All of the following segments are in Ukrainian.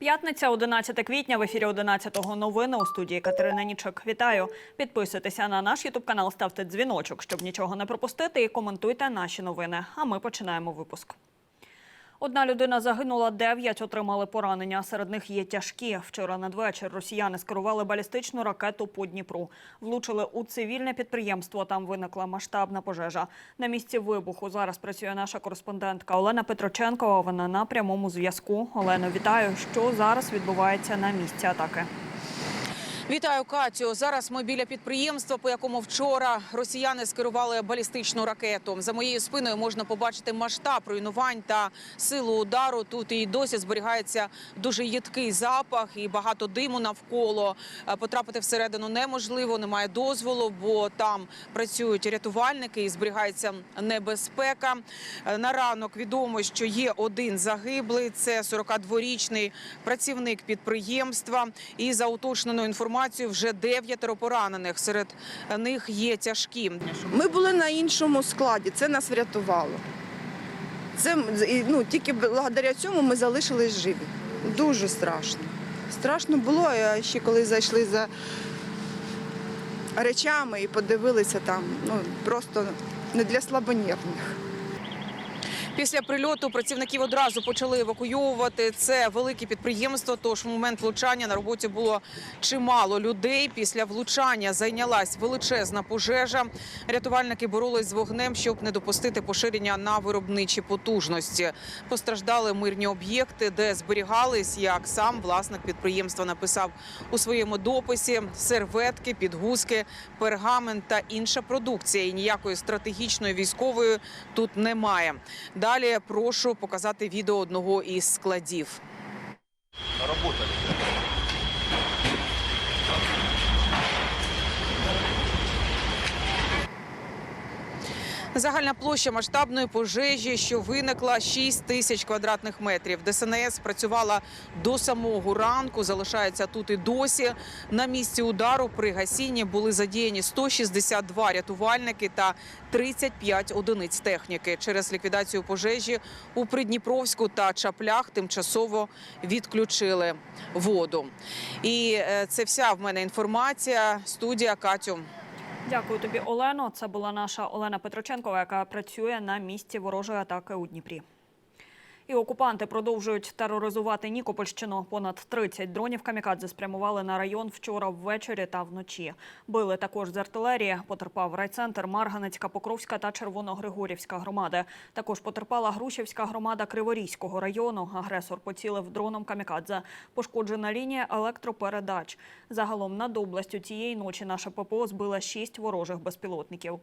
П'ятниця, 11 квітня, в ефірі 11-го новини у студії Катерина Нічок. Вітаю. Підписуйтеся на наш ютуб канал, ставте дзвіночок, щоб нічого не пропустити, і коментуйте наші новини. А ми починаємо випуск. Одна людина загинула, дев'ять отримали поранення. Серед них є тяжкі. Вчора надвечір росіяни скерували балістичну ракету по Дніпру. Влучили у цивільне підприємство. Там виникла масштабна пожежа. На місці вибуху зараз працює наша кореспондентка Олена Петроченкова. Вона на прямому зв'язку. Олено, вітаю. Що зараз відбувається на місці атаки? Вітаю, Катю. Зараз ми біля підприємства, по якому вчора росіяни скерували балістичну ракету. За моєю спиною можна побачити масштаб руйнувань та силу удару. Тут і досі зберігається дуже їдкий запах і багато диму навколо. Е, Потрапити всередину неможливо, немає дозволу, бо там працюють рятувальники і зберігається небезпека. Е, На ранок відомо, що є один загиблий. Це 42-річний працівник підприємства. І за уточненою інформацією, вже дев'ятеро поранених. Серед них є тяжкі. Ми були на іншому складі, це нас врятувало. Це ну, тільки благодаря цьому ми залишились живі. Дуже страшно. Страшно було, ще коли зайшли за речами і подивилися там, ну просто не для слабонервних. Після прильоту працівників одразу почали евакуйовувати. Це велике підприємство. Тож в момент влучання на роботі було чимало людей. Після влучання зайнялась величезна пожежа. Рятувальники боролись з вогнем, щоб не допустити поширення на виробничі потужності. Постраждали мирні об'єкти, де зберігались, як сам власник підприємства написав у своєму дописі: серветки, підгузки, пергамент та інша продукція. І ніякої стратегічної військової тут немає. Далі прошу показати відео одного із складів. Работали. Загальна площа масштабної пожежі, що виникла 6 тисяч квадратних метрів. ДСНС працювала до самого ранку, залишається тут і досі. На місці удару при гасінні були задіяні 162 рятувальники та 35 одиниць техніки. Через ліквідацію пожежі у Придніпровську та Чаплях тимчасово відключили воду. І е, це вся в мене інформація. Студія Катю. Дякую тобі, Олено. Це була наша Олена Петроченкова, яка працює на місці ворожої атаки у Дніпрі. І окупанти продовжують тероризувати Нікопольщину. Понад 30 дронів камікадзе спрямували на район вчора ввечері та вночі. Били також з артилерії. Потерпав райцентр Марганецька, Покровська та Червоногригорівська громади. Також потерпала Грушівська громада Криворізького району. Агресор поцілив дроном камікадзе. Пошкоджена лінія електропередач. Загалом над областю цієї ночі наша ППО збила 6 ворожих безпілотників.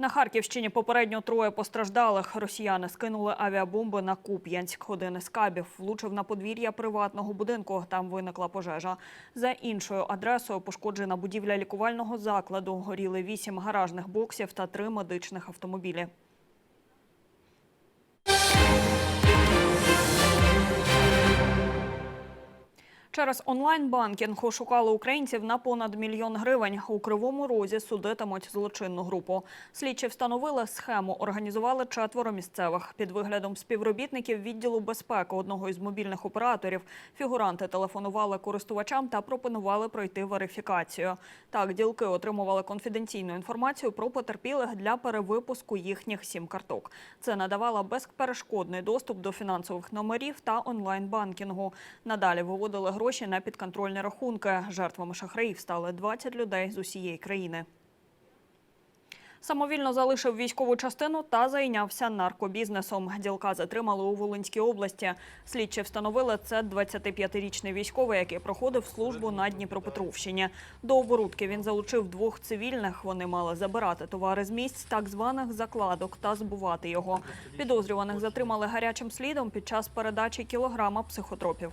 На Харківщині попередньо троє постраждалих. Росіяни скинули авіабомби на Куп'янськ. Один із кабів влучив на подвір'я приватного будинку. Там виникла пожежа. За іншою адресою пошкоджена будівля лікувального закладу. Горіли вісім гаражних боксів та три медичних автомобілі. Через онлайн-банкінг ошукали українців на понад мільйон гривень. У Кривому Розі судитимуть злочинну групу. Слідчі встановили схему, організували четверо місцевих. Під виглядом співробітників відділу безпеки одного із мобільних операторів фігуранти телефонували користувачам та пропонували пройти верифікацію. Так, ділки отримували конфіденційну інформацію про потерпілих для перевипуску їхніх сім-карток. Це надавало безперешкодний доступ до фінансових номерів та онлайн-банкінгу. Надалі виводили гроші на підконтрольні рахунки. Жертвами шахраїв стали 20 людей з усієї країни. Самовільно залишив військову частину та зайнявся наркобізнесом. Ділка затримали у Волинській області. Слідчі встановили це 25-річний військовий, який проходив службу на Дніпропетровщині. До оборудки він залучив двох цивільних. Вони мали забирати товари з місць так званих закладок та збувати його. Підозрюваних затримали гарячим слідом під час передачі кілограма психотропів.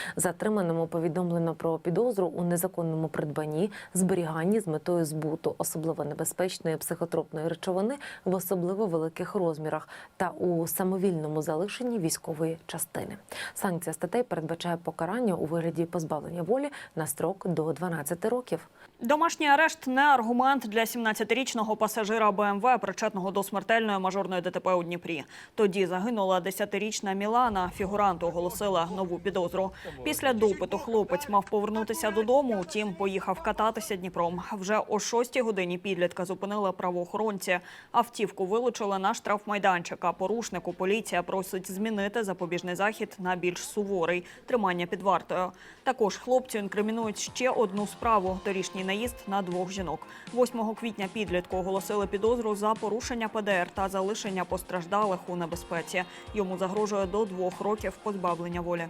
Затриманому повідомлено про підозру у незаконному придбанні, зберіганні з метою збуту особливо небезпечної психотропної речовини в особливо великих розмірах та у самовільному залишенні військової частини. Санкція статей передбачає покарання у вигляді позбавлення волі на строк до 12 років. Домашній арешт не аргумент для 17-річного пасажира БМВ, причетного до смертельної мажорної ДТП у Дніпрі. Тоді загинула 10-річна Мілана. Фігуранту оголосила нову підозру. Після допиту хлопець мав повернутися додому, утім поїхав кататися Дніпром. Вже о 6 годині підлітка зупинили правоохоронці. Автівку вилучили на штрафмайданчик. А порушнику поліція просить змінити запобіжний захід на більш суворий – тримання під вартою. Також хлопцю інкримінують ще одну справу – торішній наїзд на двох жінок. 8 квітня підлітку оголосили підозру за порушення ПДР та залишення постраждалих у небезпеці. Йому загрожує до двох років позбавлення волі.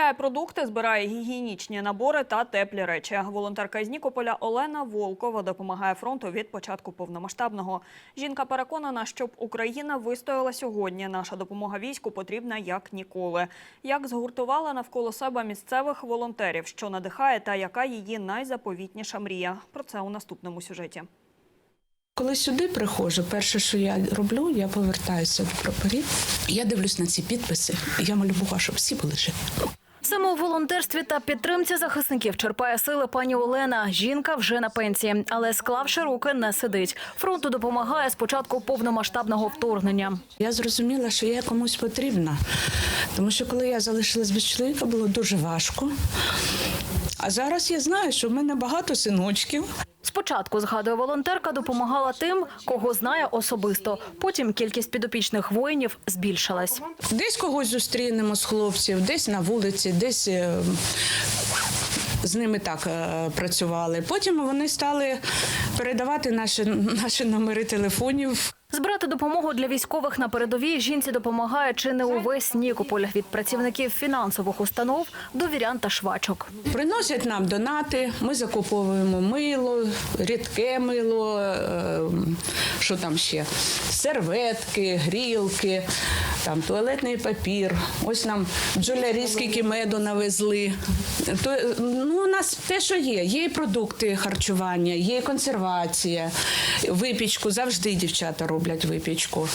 Купляє продукти, збирає гігієнічні набори та теплі речі. Волонтерка із Нікополя Олена Волкова допомагає фронту від початку повномасштабного. Жінка переконана, щоб Україна вистояла сьогодні. Наша допомога війську потрібна як ніколи. Як згуртувала навколо себе місцевих волонтерів, що надихає та яка її найзаповітніша мрія. Про це у наступному сюжеті. Коли сюди приходжу, перше, що я роблю, я повертаюся до прапорів. Я дивлюсь на ці підписи. Я молю Бога, щоб всі були живі. Саме у волонтерстві та підтримці захисників черпає сили пані Олена. Жінка вже на пенсії, але склавши руки, не сидить. Фронту допомагає з початку повномасштабного вторгнення. Я зрозуміла, що я комусь потрібна, тому що коли я залишилась без чоловіка, було дуже важко. А зараз я знаю, що в мене багато синочків. Спочатку, згадує волонтерка, допомагала тим, кого знає особисто. Потім кількість підопічних воїнів збільшилась. Десь когось зустрінемо з хлопців, десь на вулиці, десь е, з ними так е, працювали. Потім вони стали передавати наші, наші номери телефонів. Збирати допомогу для військових на передовій жінці допомагає чи не увесь Нікополь від працівників фінансових установ до вірян та швачок. Приносять нам донати, ми закуповуємо мило, рідке мило, е, що там ще, серветки, грілки, там туалетний папір. Ось нам бджолярі скільки меду навезли. То, ну, у нас те, що є. Є і продукти харчування, є і консервація, випічку. Завжди дівчата роблять випічку.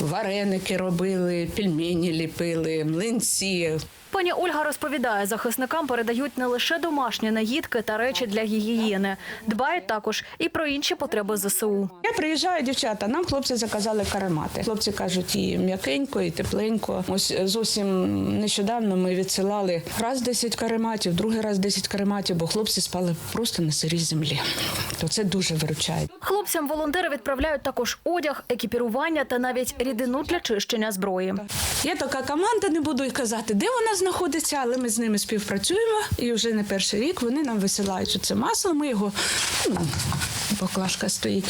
Вареники робили, пельмені ліпили, млинці. Пані Ольга розповідає, захисникам передають не лише домашні наїдки та речі для гігієни. Дбають також і про інші потреби ЗСУ. Я приїжджаю, дівчата, нам хлопці заказали каремати. Хлопці кажуть, і м'якенько, і тепленько. Ось зовсім нещодавно ми відсилали раз 10 карематів, другий раз 10 карематів, бо хлопці спали просто на сирій землі. То це дуже виручає. Хлопцям волонтери відправляють також одяг, екіпірування та навіть рідину для чищення зброї. Є така команда, не буду й казати, де вона знаходиться, але ми з ними співпрацюємо. І вже не перший рік вони нам висилають це масло. Ми його ну, поклажка стоїть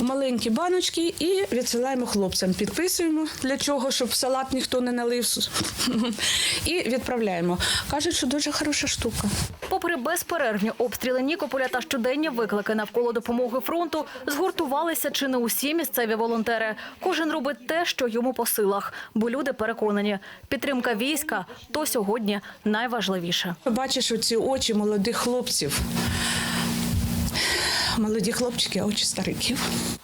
у маленькі баночки і відсилаємо хлопцям. Підписуємо для чого, щоб в салат ніхто не налив. І відправляємо. Кажуть, що дуже хороша штука. Попри безперервні обстріли Нікополя та щоденні виклики навколо допомоги фронту, згуртувалися чи не усі місцеві волонтери. Кожен робить те, що йому по силах, бо люди переконані, підтримка війська то сьогодні найважливіше. Бачиш оці очі молодих хлопців. Молоді хлопчики, а очі стариків.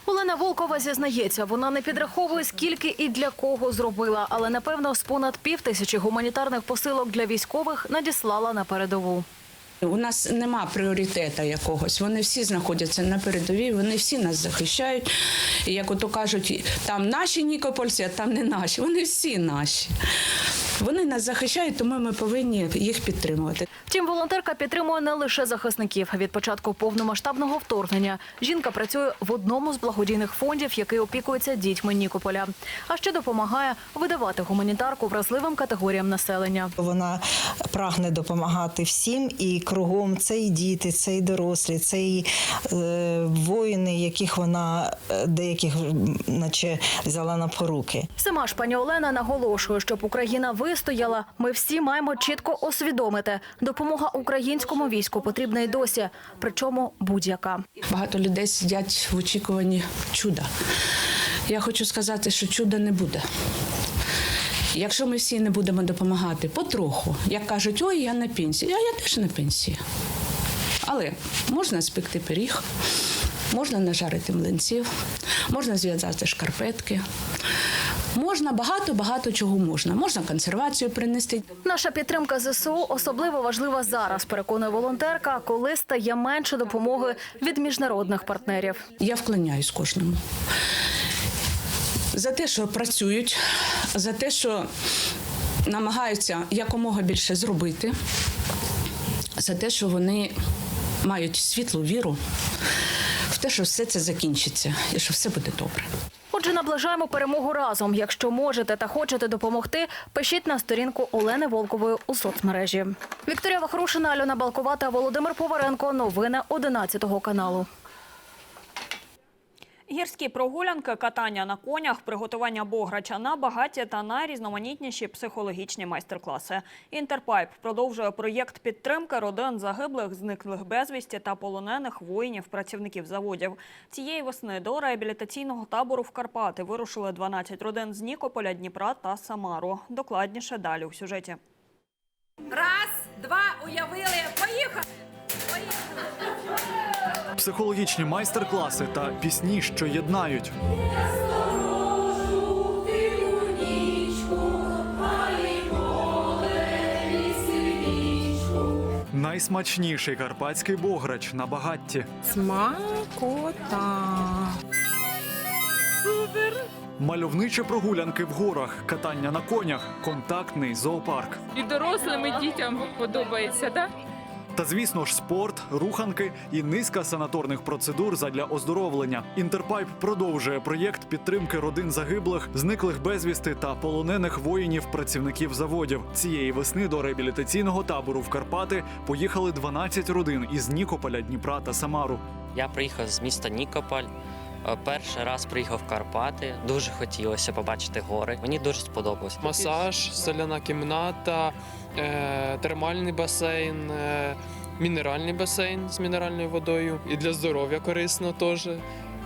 Олена Волкова зізнається, вона не підраховує скільки і для кого зробила, але напевно з понад пів тисячі гуманітарних посилок для військових надіслала на передову. У нас нема пріоритету якогось. Вони всі знаходяться на передовій, вони всі нас захищають. І як ото кажуть, там наші нікопольці, а там не наші. Вони всі наші. Вони нас захищають, тому ми повинні їх підтримувати. Втім, волонтерка підтримує не лише захисників. Від початку повномасштабного вторгнення жінка працює в одному з благодійних фондів, який опікується дітьми Нікополя. А ще допомагає видавати гуманітарку вразливим категоріям населення. Вона прагне допомагати всім, і кругом це і діти, це і дорослі, це і е, воїни, яких вона е, деяких, наче взяла на поруки. Сама ж пані Олена наголошує, щоб Україна вистояла. Ми всі маємо чітко усвідомити, допомога українському війську потрібна й досі, причому будь-яка. Багато людей сидять в очікуванні чуда. Я хочу сказати, що чуда не буде. Якщо ми всі не будемо допомагати потроху, як кажуть, ой, я на пенсії, а я теж на пенсії. Але можна спекти пиріг, можна нажарити млинців, можна зв'язати шкарпетки, можна багато-багато чого можна. Можна консервацію принести. Наша підтримка ЗСУ особливо важлива зараз, переконує волонтерка, коли стає менше допомоги від міжнародних партнерів. Я вклоняюсь кожному. За те, що працюють, за те, що намагаються якомога більше зробити, за те, що вони мають світлу віру в те, що все це закінчиться і що все буде добре. Отже, наближаємо перемогу разом. Якщо можете та хочете допомогти, пишіть на сторінку Олени Волкової у соцмережі. Вікторія Вахрушина, Альона Балкова та Володимир Поваренко. Новини 11 каналу. Гірські прогулянки, катання на конях, приготування бограча на багаті та найрізноманітніші психологічні майстер-класи. Інтерпайп продовжує проєкт підтримки родин загиблих, зниклих безвісті та полонених воїнів, працівників заводів. Цієї весни до реабілітаційного табору в Карпати вирушили 12 родин з Нікополя, Дніпра та Самару. Докладніше далі у сюжеті. Раз, два, уявили, поїхали! Психологічні майстер-класи та пісні, що єднають. Найсмачніший карпатський бограч на багатті. Смакота. Супер! Мальовничі прогулянки в горах, катання на конях, контактний зоопарк. І дорослим, і дітям подобається, так? Та звісно ж, спорт, руханки і низка санаторних процедур задля оздоровлення. Інтерпайп продовжує проєкт підтримки родин загиблих, зниклих безвісти та полонених воїнів працівників заводів. Цієї весни до реабілітаційного табору в Карпати поїхали 12 родин із Нікополя, Дніпра та Самару. Я приїхав з міста Нікополь. Е, Перший раз приїхав в Карпати. Дуже хотілося побачити гори. Мені дуже сподобалось. Масаж, соляна кімната, е, термальний басейн, е, мінеральний басейн з мінеральною водою. І для здоров'я корисно теж.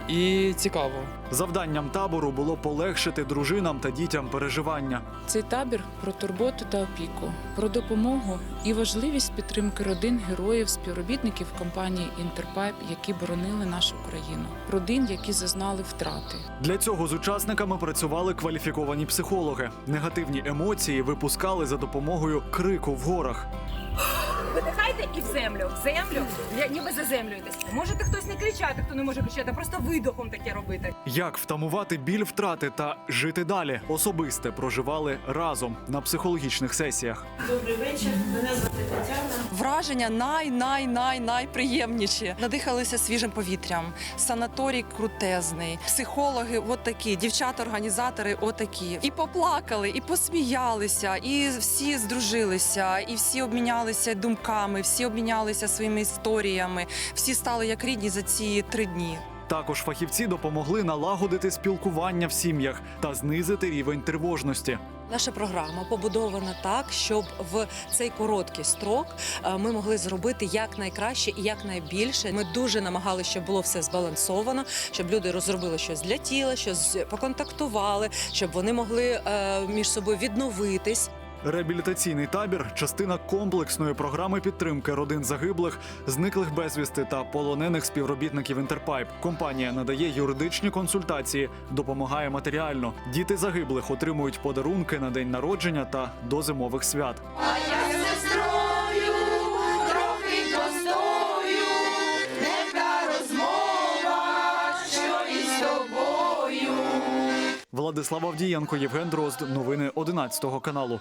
І цікаво. Завданням табору було полегшити дружинам та дітям переживання. Цей табір про турботу та опіку, про допомогу і важливість підтримки родин героїв, співробітників компанії Інтерпайп, які боронили нашу країну, родин, які зазнали втрати. Для цього з учасниками працювали кваліфіковані психологи. Негативні емоції випускали за допомогою крику в горах. Видихайте і в землю. В землю, Я- ніби заземлюєтесь. Можете хтось не кричати, хто не може кричати, а просто видохом таке робити. Як втамувати біль втрати та жити далі? Особисте проживали разом на психологічних сесіях. Враження най най най найприємніші. Надихалися свіжим повітрям. Санаторій крутезний, психологи от такі, дівчата-організатори отакі. І поплакали, і посміялися, і всі здружилися, і всі обмінялися думками, всі обмінялися своїми історіями. Всі стали як рідні за ці три дні. Також фахівці допомогли налагодити спілкування в сім'ях та знизити рівень тривожності. Наша програма побудована так, щоб в цей короткий строк е, ми могли зробити якнайкраще і якнайбільше. Ми дуже намагалися, щоб було все збалансовано, щоб люди розробили щось для тіла, щось поконтактували, щоб вони могли е, між собою відновитись. Реабілітаційний табір частина комплексної програми підтримки родин загиблих, зниклих безвісти та полонених співробітників Інтерпайп. Компанія надає юридичні консультації, допомагає матеріально. Діти загиблих отримують подарунки на день народження та до зимових свят. Владислав Авдієнко, Євген Дрозд. Новини 11 каналу.